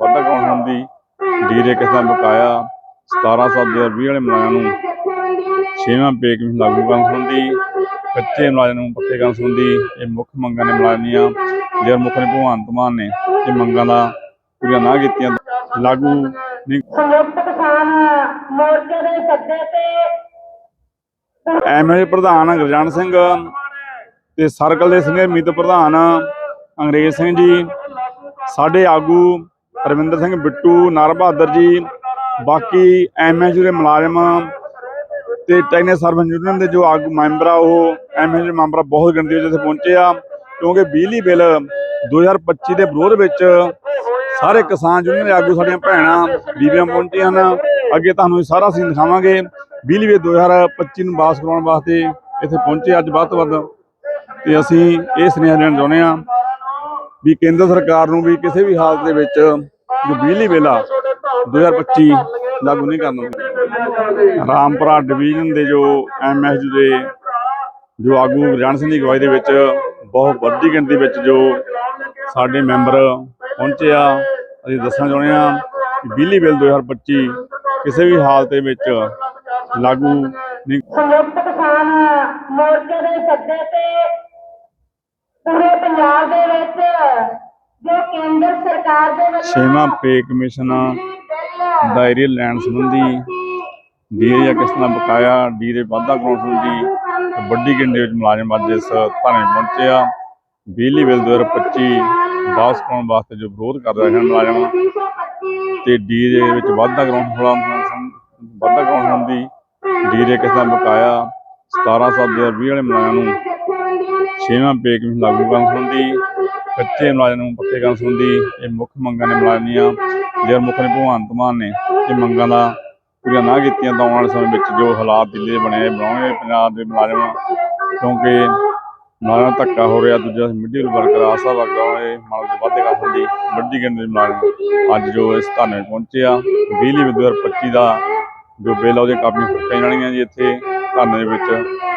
ਵਾਧਾ ਕਰਾਉਣ ਸੰਬੰਧੀ ਡੀਰੇ ਕਿਸਾਨ ਬਕਾਇਆ 17 ਸੱਤ 2020 ਵਾਲੇ ਮੁਲਾਜ਼ਮਾਂ ਨੂੰ ਛੇਵਾਂ ਪੇ ਕਮਿਸ਼ਨ ਲਾਗੂ ਕਰਨ ਸੰਬੰਧੀ ਕੱਚੇ ਮੁਲਾਜ਼ਮਾਂ ਨੂੰ ਪੱਕੇ ਕਰਨ ਸੰਬੰਧੀ ਇਹ ਮੁੱਖ ਮੰਗਾਂ ਨੇ ਮੁਲਾਜ਼ਮੀਆਂ ਜੇਰ ਮੁੱਖ ਨੇ ਭਗਵੰਤ ਮਾਨ ਨੇ ਇਹ ਮੰਗਾਂ ਦਾ ਪੂਰੀਆਂ ਨਾ ਕੀਤੀਆਂ ਲਾਗੂ ਸੰਯੁਕਤ ਕਿਸਾਨ ਮੋਰਚੇ ਦੇ ਸੱਦੇ ਤੇ ਐਮਏ ਪ੍ਰਧਾਨ ਗੁਰਜਨ ਸਿੰਘ ਤੇ ਸਰਕਲ ਦੇ ਸੰਘੇ ਮੀਤ ਪ੍ਰਧਾਨ ਅੰਗਰੇਜ਼ ਸਿੰਘ ਜੀ ਸਾਡੇ ਆਗੂ ਰਵਿੰਦਰ ਸਿੰਘ ਬਿੱਟੂ, ਨਰ ਬਹਾਦਰ ਜੀ, ਬਾਕੀ ਐਮਐਸ ਦੇ ਮੁਲਾਜ਼ਮ ਤੇ ਟੈਨੇ ਸਰਵਿਸ ਯੂਨੀਅਨ ਦੇ ਜੋ ਆਗੂ ਮੈਂਬਰ ਆ, ਉਹ ਐਮਐਸ ਦੇ ਮੈਂਬਰ ਬਹੁਤ ਗਿਣਤੀ ਵਿੱਚ ਇੱਥੇ ਪਹੁੰਚੇ ਆ। ਕਿਉਂਕਿ ਬਿਜਲੀ ਬਿੱਲ 2025 ਦੇ ਵਿਰੋਧ ਵਿੱਚ ਸਾਰੇ ਕਿਸਾਨ ਯੂਨੀਅਨ ਦੇ ਆਗੂ ਸਾਡੀਆਂ ਭੈਣਾਂ, ਬੀਬੀਆਂ ਪਹੁੰਚੀਆਂ ਹਨ। ਅੱਗੇ ਤੁਹਾਨੂੰ ਇਹ ਸਾਰਾ ਅਸੀਂ ਦਿਖਾਵਾਂਗੇ। ਬਿਜਲੀ ਬਿੱਲ 2025 ਨੂੰ ਵਾਪਸ ਕਰਾਉਣ ਵਾਸਤੇ ਇੱਥੇ ਪਹੁੰਚੇ ਅੱਜ ਵੱਧ ਤੋਂ ਵੱਧ। ਤੇ ਅਸੀਂ ਇਹ ਸੁਨੇਹਾ ਦੇਣਾ ਚਾਹੁੰਦੇ ਹਾਂ ਵੀ ਕੇਂਦਰ ਸਰਕਾਰ ਨੂੰ ਵੀ ਕਿਸੇ ਵੀ ਹਾਲਤ ਦੇ ਵਿੱਚ ਜੋ ਬਿਜਲੀ ਬਿੱਲ ਆ 2025 ਲਾਗੂ ਨਹੀਂ ਕਰਨਾ। ਰਾਮਪੁਰਾ ਡਿਵੀਜ਼ਨ ਦੇ ਜੋ ਐਮਐਸ ਦੇ ਜੋ ਆਗੂ ਗੁਰਜਨ ਸਿੰਘ ਦੀ ਅਗਵਾਈ ਦੇ ਵਿੱਚ ਬਹੁਤ ਵੱਡੀ ਗਿਣਤੀ ਵਿੱਚ ਜੋ ਸਾਡੇ ਮੈਂਬਰ ਪਹੁੰਚੇ ਆ, ਅਸੀਂ ਦੱਸਣਾ ਚਾਹੁੰਦੇ ਆ ਕਿ ਬਿਜਲੀ ਬਿੱਲ 2025 ਕਿਸੇ ਵੀ ਹਾਲਤ ਦੇ ਵਿੱਚ ਲਾਗੂ ਨਹੀਂ ਸੰਯੁਕਤ ਕਿਸਾਨ ਮੋਰਚੇ ਦੇ ਸੱਦੇ ਤੇ ਸਰਕਾਰ ਦੇ ਵੱਲੋਂ ਛੇਵਾਂ ਪੇ ਕਮਿਸ਼ਨ ਦਾਇਰੇ ਲੈਣ ਸੰਬੰਧੀ ਡੀਏ ਜਾਂ ਕਿਸ ਤਰ੍ਹਾਂ ਬਕਾਇਆ ਡੀਰੇ ਵਾਧਾ ਕਰਾਉਣ ਸੰਬੰਧੀ ਵੱਡੀ ਗਿਣਤੀ ਵਿੱਚ ਮੁਲਾਜ਼ਮ ਅੱਜ ਇਸ ਧਰਨੇ ਪਹੁੰਚੇ ਆ। ਬਿਜਲੀ ਬਿੱਲ 2025 ਵਾਪਸ ਕਰਾਉਣ ਵਾਸਤੇ ਜੋ ਵਿਰੋਧ ਕਰ ਰਹੇ ਹਨ ਮੁਲਾਜ਼ਮ ਤੇ ਦੇ ਵਿੱਚ ਵਾਧਾ ਕਰਾਉਣ ਵਾਲਾ ਵਾਧਾ ਕਰਾਉਣ ਸੰਬੰਧੀ ਡੀਰੇ ਕਿਸ ਤਰ੍ਹਾਂ ਬਕਾਇਆ 17 ਸੱਤ 2020 ਵਾਲੇ ਮੁਲਾਜ਼ਮਾਂ ਨੂੰ ਛੇਵਾਂ ਪੇ ਕਮਿਸ਼ਨ ਲਾਗੂ ਕਰਨ ਸੰਬੰਧੀ ਕੱਚੇ ਮੁਲਾਜ਼ਮ ਨੂੰ ਪੱਕੇ ਕਰਨ ਸੰਬੰਧੀ ਇਹ ਮੁੱਖ ਮੰਗਾਂ ਨੇ ਮੁਲਾਜ਼ਮੀਆਂ ਜੇਰ ਮੁੱਖ ਨੇ ਭਗਵੰਤ ਮਾਨ ਨੇ ਇਹ ਮੰਗਾਂ ਦਾ ਪੂਰੀਆਂ ਨਾ ਕੀਤੀਆਂ, ਤਾਂ ਆਉਣ ਵਾਲੇ ਸਮੇਂ ਵਿੱਚ ਜੋ ਹਾਲਾਤ ਦਿੱਲੀ ਦੇ ਬਣੇ ਬਣਾਉਣਗੇ ਪੰਜਾਬ ਦੇ ਮੁਲਾਜ਼ਮ, ਕਿਉਂਕਿ ਮੁਲਾਜ਼ਮ ਧੱਕਾ ਹੋ ਰਿਹਾ, ਦੂਜਾ ਮਿਡਲ ਵਰਕਰ ਆਸਾ ਵਰਗਾ ਇਹ ਮਾਲ ਦੇ ਵਾਧੇ ਕਰ ਸੰਬੰਧੀ ਵੱਡੀ ਗਿਣਤੀ ਦੇ ਮੁਲਾਜ਼ਮ ਅੱਜ ਜੋ ਇਸ ਧਰਨੇ ਪਹੁੰਚੇ ਆ, ਬਿਜਲੀ ਬਿੱਲ 2025 ਦਾ ਜੋ ਬਿੱਲ ਆ, ਉਹਦੇ ਕਾਪੀਆਂ ਫੁੱਟੀਆਂ ਜਾਣੀਆਂ ਜੀ ਇੱਥੇ ਧਰਨੇ ਦੇ ਵਿੱਚ।